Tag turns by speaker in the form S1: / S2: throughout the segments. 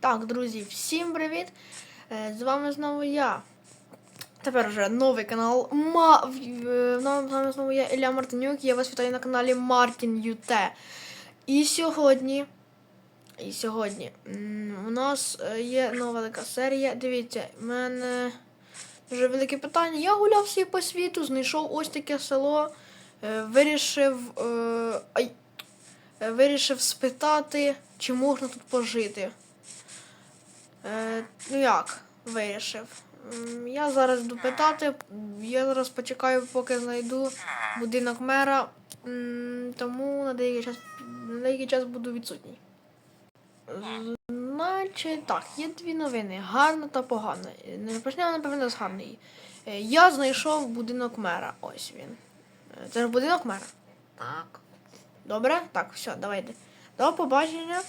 S1: Так, друзі, всім привіт! Е, З вами знову я. Тепер вже новий канал. Е, З вами знову я Ілля Мартинюк. Я вас вітаю на каналі Мартін ЮТ. І сьогодні. І сьогодні у нас е, є нова така серія. Дивіться, в мене дуже велике питання. Я гуляв всі по світу, знайшов ось таке село. Вирішив. вирішив спитати, чи можна тут пожити. Е, ну як вирішив? Я зараз буду питати. Я зараз почекаю, поки знайду будинок мера. Тому на деякий час, на деякий час буду відсутній. Значить, так, є дві новини: гарна та погана. Не почнемо, напевно, з гарної. Е, Я знайшов будинок мера. Ось він. Е, Це ж будинок мера. Так. Добре? Так, все, давайте. До побачення.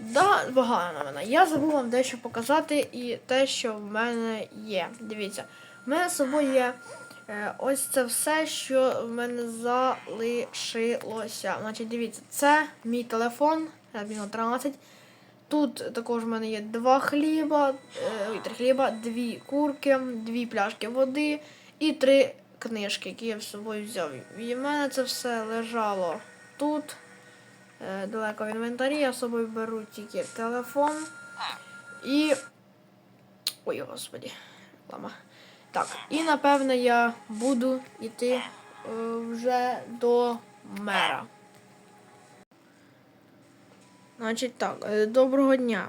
S1: Да, погана новина. Я забув вам дещо показати і те, що в мене є. Дивіться, в мене з собою є е, ось це все, що в мене залишилося. Значить, дивіться, це мій телефон Redmi 13. Тут також в мене є два хліба, е, ой, хліба, дві курки, дві пляшки води і три книжки, які я з собою взяв. І в мене це все лежало тут е, далеко в інвентарі. Я з собою беру тільки телефон і. Ой, господі. Лама. Так, і напевне я буду йти е, вже до мера. Значить так, е, доброго дня.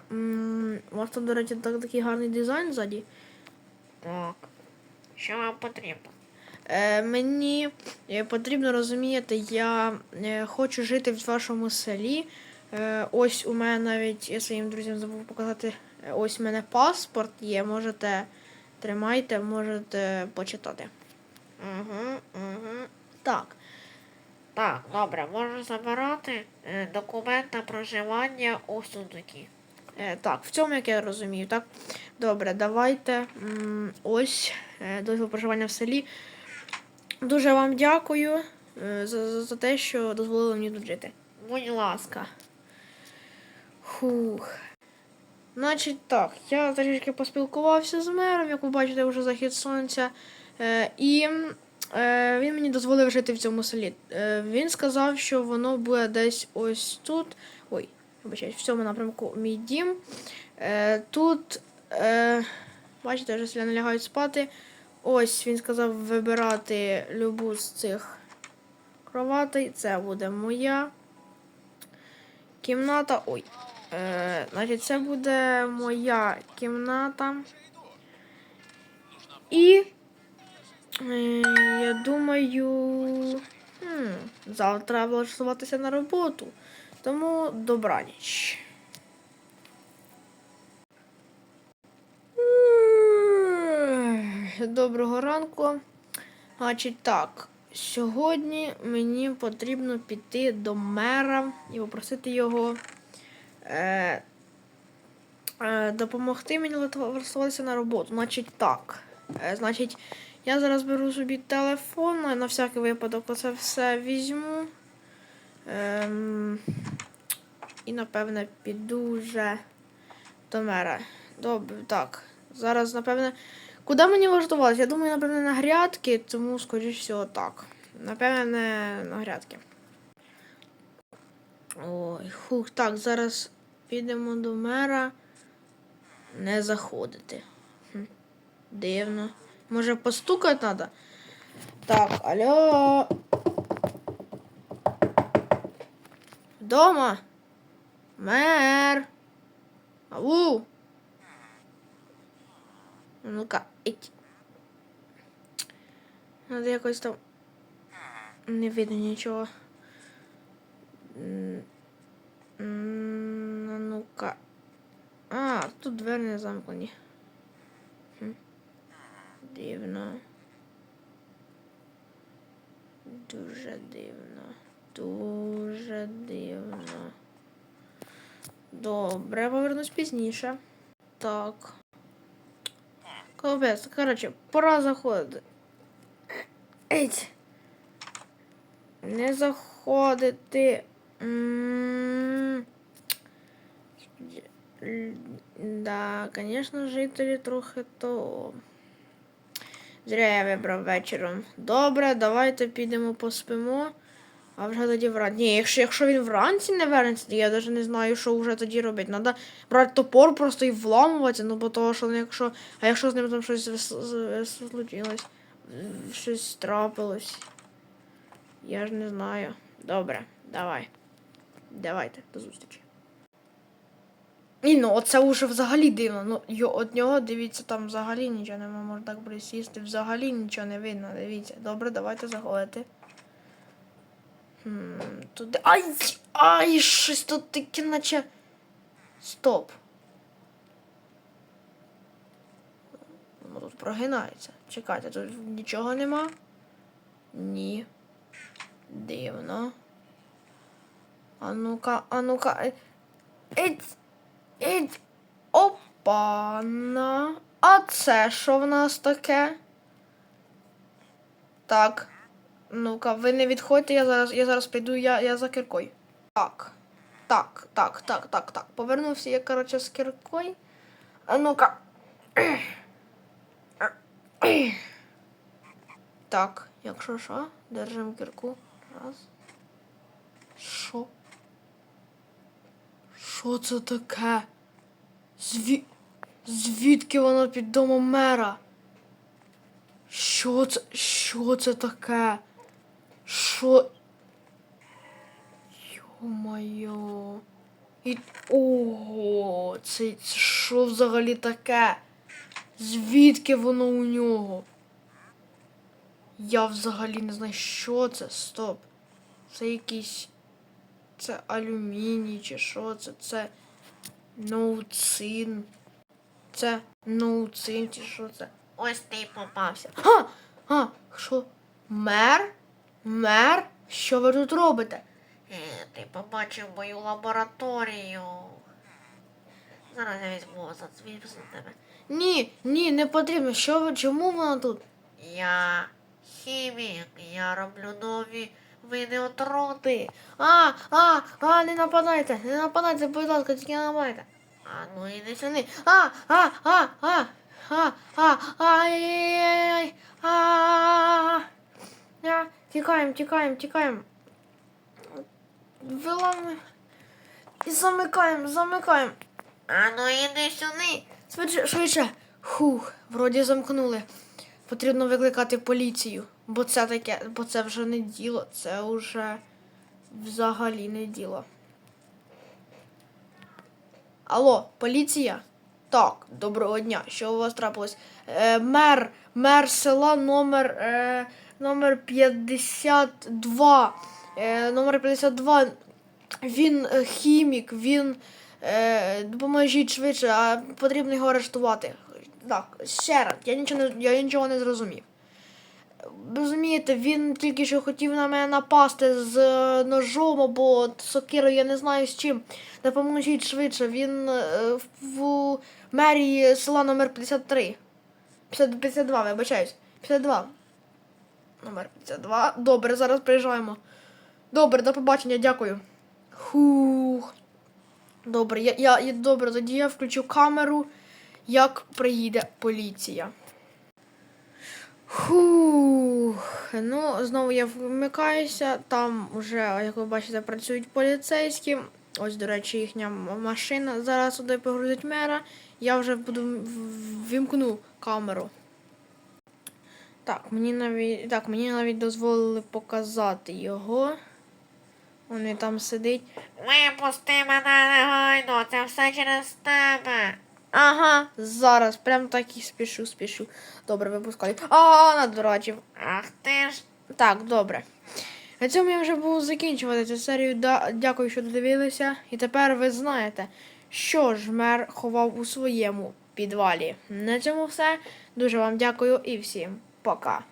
S1: У вас тут, до речі, так, такий гарний дизайн ззаді.
S2: Так. Що вам потрібно?
S1: Е, мені е, потрібно розуміти, я е, хочу жити в вашому селі. Ось у мене навіть я своїм друзям забув показати. Ось у мене паспорт є. Можете тримайте, можете почитати.
S2: Угу, угу.
S1: Так.
S2: Так, добре, можу забирати документ на проживання у сундукі.
S1: Е, так, в цьому як я розумію, так? Добре, давайте. Ось дозвіл проживання в селі. Дуже вам дякую е, за, за, те, що дозволили мені тут жити.
S2: Будь ласка.
S1: Хух. Значить так, я трішки поспілкувався з мером, як ви бачите, вже захід сонця. Е, і е, він мені дозволив жити в цьому селі. Е, він сказав, що воно буде десь ось тут. Ой, вибачаюсь, в цьому напрямку мій дім. Е, тут, е, бачите, вже селяни лягають спати. Ось він сказав вибирати любу з цих кроватей. Це буде моя кімната. Ой. Е, значить, це буде моя кімната. І е, я думаю, хм, завтра треба влаштуватися на роботу. Тому добраніч. Доброго ранку. Значить так, сьогодні мені потрібно піти до мера і попросити його е, е, допомогти мені влаштуватися на роботу. Значить так. Е, значить, я зараз беру собі телефон, на- всякий випадок це все візьму. Ем, і, напевне, піду вже до мера. Добре, так. Зараз, напевне. Куди мені влаштуватися? Я думаю, напевне, на грядки, тому, скоріш всього, так. Напевне, на грядки. Ой, хух, так, зараз підемо до мера. Не заходити. Дивно. Може постукати треба? Так, алло. Вдома? Мер. Ау. Ну-ка, іть. Надо якось там. Не видно нічого. Ну-ка. А, тут двері не замкнені. Дивно. Дуже дивно. Дуже дивно. Добре, повернусь пізніше. Так. Капець, коротше, пора заходити. Еть. Не заходити. Да, звісно, жителі трохи то. Зря я вибрав вечором. Добре, давайте підемо поспимо. А вже тоді вранці. Ні, якщо, якщо він вранці не вернеться, то я навіть не знаю, що вже тоді робити. Надо брати топор просто і вламуватися, ну бо того, що ну, якщо. А якщо з ним там щось случилось, щось трапилось. Я ж не знаю. Добре, давай. Давайте, до зустрічі. І ну, оце уже взагалі дивно. Ну, йо, от нього, дивіться, там взагалі нічого нема, можна так присісти, взагалі нічого не видно, дивіться. Добре, давайте заходити. Туди. Ай! Ай, щось тут таке, наче. Стоп. Воно тут прогинається. Чекайте, тут нічого нема? Ні. Дивно. А ну-ка, а ну-ка. е, Ить, ить. Опана. А це що в нас таке? Так. Ну-ка, ви не відходьте, я зараз, я зараз піду, я, я за кіркою. Так. Так, так, так, так, так. Повернувся я, коротше, з кіркою. А ну-ка. Так, якщо що, держимо кірку. Раз. Що? Що це таке? Зві... Звідки воно під домом мера? Що це? Що це таке? Що? Йо-моє. І... Ого, це, що взагалі таке? Звідки воно у нього? Я взагалі не знаю, що це. Стоп. Це якийсь. Це алюміній чи що це? Це ноуцин. Це ноуцин чи що це?
S2: Ось ти попався.
S1: А! А! Що? Мер? Мер? Що ви тут робите?
S2: Е, Ти побачив мою лабораторію. Зараз я візьму за тебе.
S1: Ні, ні, не потрібно. Що ви? Чому вона тут?
S2: Я хімік, я роблю нові види отрути.
S1: А, а, а, не нападайте, не нападайте, будь ласка, тільки не нападайте.
S2: А ну іди сюди.
S1: Вони. А, а, а, а, а, а, ай-яй-яй, а, а, тікаємо, тікаємо, тікаємо. Вилами. І замикаємо, замикаємо.
S2: А ну іди сюди.
S1: Швидше, швидше. Хух, вроді замкнули. Потрібно викликати поліцію, бо це таке, бо це вже не діло, це вже взагалі не діло. Алло, поліція? Так, доброго дня. Що у вас трапилось? Е, мер, мер села номер, е, номер 52. Е, номер 52. Він е, хімік, він. Е, допоможіть швидше, а потрібно його арештувати. Так, ще раз, я нічого не, я нічого не зрозумів. Розумієте, він тільки що хотів на мене напасти з е, ножом або сокирою, я не знаю з чим. Допоможіть швидше, він е, в, мерії села номер 53. 50 52, вибачаюсь. 52. Номер 52. Добре, зараз приїжджаємо. Добре, до побачення, дякую. Хух. Добре, я, я, я добре, тоді я включу камеру, як приїде поліція. Фух. Ну, знову я вмикаюся. Там вже, як ви бачите, працюють поліцейські. Ось, до речі, їхня машина. Зараз сюди погрузить мера. Я вже буду вімкну камеру. Так, мені навіть, так, мені навіть дозволили показати його. Вони там сидить.
S2: Випусти мене негайно, це все через тебе.
S1: Ага, зараз, прям так і спішу, спішу. Добре, випускай. А, надурачив.
S2: Ах ти ж.
S1: Так, добре. На цьому я вже буду закінчувати цю серію. Да- Дякую, що додивилися. І тепер ви знаєте, що ж мер ховав у своєму підвалі. На цьому все. Дуже вам дякую і всім пока.